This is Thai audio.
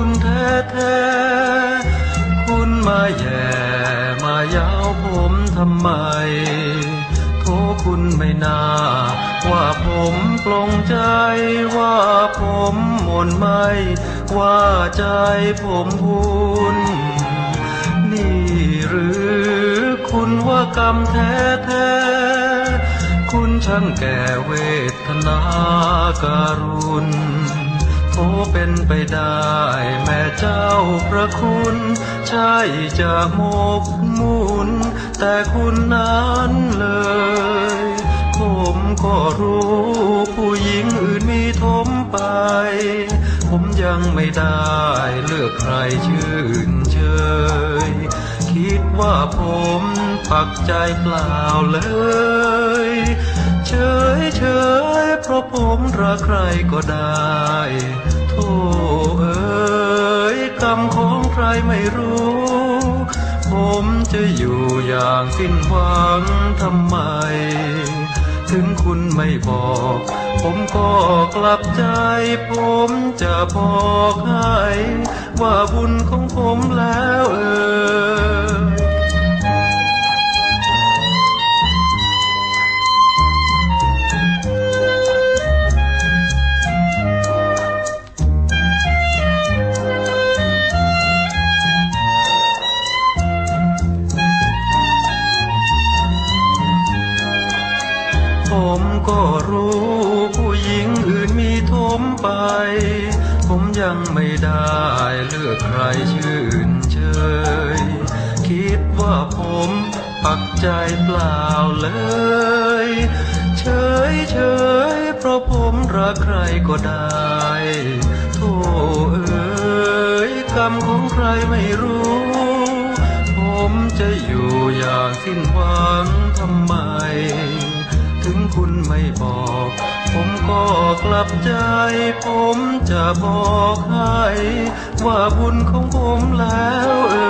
ุณแท้ๆคุณมาแย่มายาวผมทำไม โทษคุณไม่น่า ว่าผมปลงใจ ว่าผมหม่นไม่ ว่าใจผมพุนนี่หรือคุณว่ากรรมแท้แท้ๆคุณช่างแก่เวทนาการุณ โทเป็นไปได้แม่เจ้าพระคุณ ใช่จะโมกมุน แต่คุณนั้นเลย ผมก็รู้ผู้หญิงอื่นมีทมไป ผมยังไม่ได้เลือกใครชื่นเชยคิดว่าผมปักใจเปล่าเลย เฉยเฉย ราะผมรักใครก็ได้โธ่เอ้ยกรรมของใครไม่รู้ ผมจะอยู่อย่างสิ้นหวังทำไม ถึงคุณไม่บอก ผมก็กลับใจ ผมจะบอกให้ ว่าบุญของผมแล้วเออ รู้ผู้หญิงอื่นมีทมไป ผมยังไม่ได้เลือกใครชื่นเชย คิดว่าผมปักใจเปล่าเลย เฉยเฉยเพราะผมรักใครก็ได้โธ่เอ้ยกรรมของใครไม่รู้ ผมจะอยู่อย่างสิ้นหวังทำไม ถึงคุณไม่บอก ผมก็กลับใจ ผมจะบอกให้ ว่าบุญของผมแล้วเออ